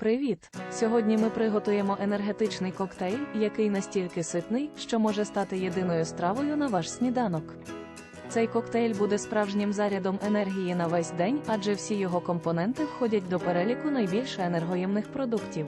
Привіт! Сьогодні ми приготуємо енергетичний коктейль, який настільки ситний, що може стати єдиною стравою на ваш сніданок. Цей коктейль буде справжнім зарядом енергії на весь день, адже всі його компоненти входять до переліку найбільш енергоємних продуктів.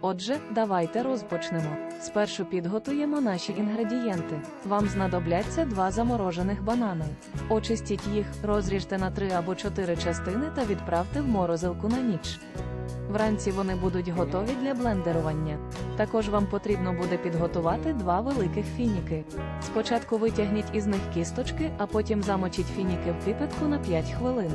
Отже, давайте розпочнемо. Спершу підготуємо наші інгредієнти. Вам знадобляться два заморожених банани. Очистіть їх, розріжте на 3 або 4 частини та відправте в морозилку на ніч. Вранці вони будуть готові для блендерування. Також вам потрібно буде підготувати два великих фініки. Спочатку витягніть із них кісточки, а потім замочіть фініки в кипятку на 5 хвилин.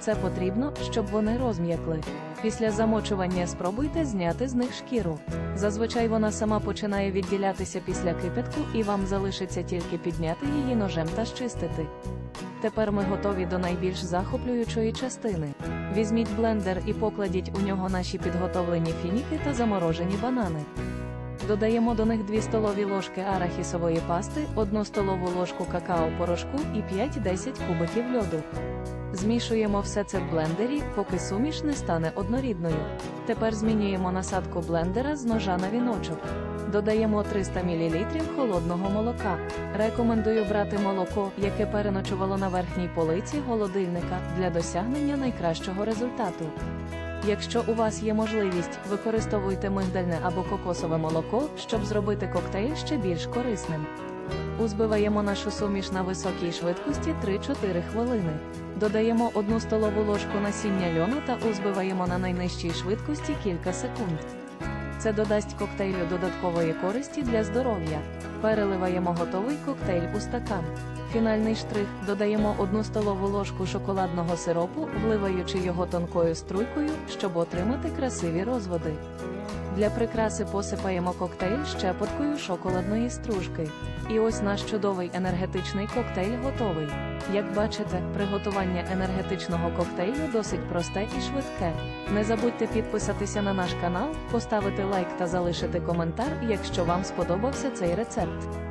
Це потрібно, щоб вони розм'якли. Після замочування спробуйте зняти з них шкіру. Зазвичай вона сама починає відділятися після кипятку, і вам залишиться тільки підняти її ножем та щистити. Тепер ми готові до найбільш захоплюючої частини. Візьміть блендер і покладіть у нього наші підготовлені фініки та заморожені банани. Додаємо до них 2 столові ложки арахісової пасти, 1 столову ложку какао-порошку і 5-10 кубиків льоду. Змішуємо все це в блендері, поки суміш не стане однорідною. Тепер змінюємо насадку блендера з ножа на віночок. Додаємо 300 мл холодного молока. Рекомендую брати молоко, яке переночувало на верхній полиці холодильника для досягнення найкращого результату. Якщо у вас є можливість, використовуйте мигдальне або кокосове молоко, щоб зробити коктейль ще більш корисним. Узбиваємо нашу суміш на високій швидкості 3-4 хвилини. Додаємо 1 столову ложку насіння льону та узбиваємо на найнижчій швидкості кілька секунд. Це додасть коктейлю додаткової користі для здоров'я. Переливаємо готовий коктейль у стакан. Фінальний штрих додаємо 1 столову ложку шоколадного сиропу, вливаючи його тонкою струйкою, щоб отримати красиві розводи. Для прикраси посипаємо коктейль щепоткою шоколадної стружки. І ось наш чудовий енергетичний коктейль готовий. Як бачите, приготування енергетичного коктейлю досить просте і швидке. Не забудьте підписатися на наш канал, поставити лайк та залишити коментар, якщо вам сподобався цей рецепт.